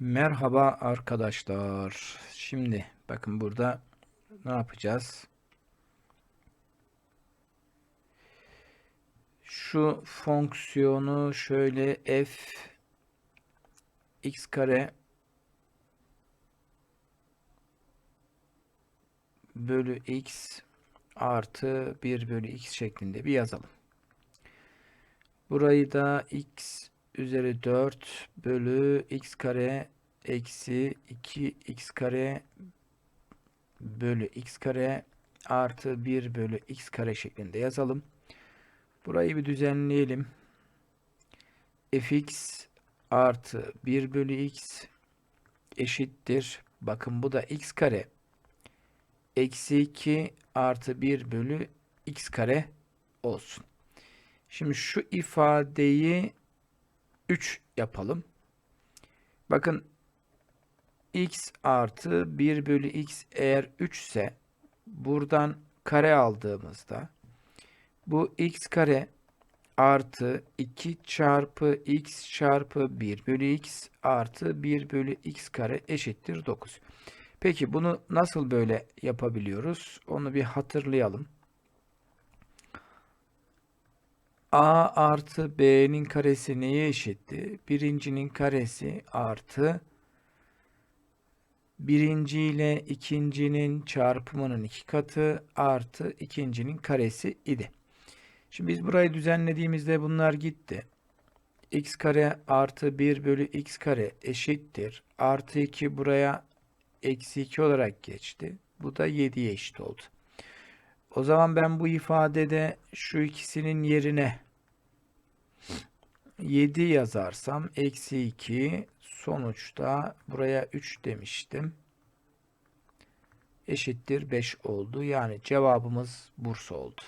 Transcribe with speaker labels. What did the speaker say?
Speaker 1: Merhaba arkadaşlar. Şimdi bakın burada ne yapacağız? Şu fonksiyonu şöyle f x kare bölü x artı 1 bölü x şeklinde bir yazalım. Burayı da x üzeri 4 bölü x kare eksi 2x kare bölü x kare artı 1 bölü x kare şeklinde yazalım. Burayı bir düzenleyelim. fx artı 1 bölü x eşittir. Bakın bu da x kare eksi 2 artı 1 bölü x kare olsun. Şimdi şu ifadeyi 3 yapalım. Bakın x artı 1 bölü x eğer 3 ise buradan kare aldığımızda bu x kare artı 2 çarpı x çarpı 1 bölü x artı 1 bölü x kare eşittir 9. Peki bunu nasıl böyle yapabiliyoruz? Onu bir hatırlayalım. A artı B'nin karesi neye eşitti? Birincinin karesi artı birinci ile ikincinin çarpımının iki katı artı ikincinin karesi idi. Şimdi biz burayı düzenlediğimizde bunlar gitti. x kare artı 1 bölü x kare eşittir. Artı 2 buraya eksi 2 olarak geçti. Bu da 7'ye eşit oldu. O zaman ben bu ifadede şu ikisinin yerine 7 yazarsam eksi 2 sonuçta buraya 3 demiştim. Eşittir 5 oldu. Yani cevabımız Bursa oldu.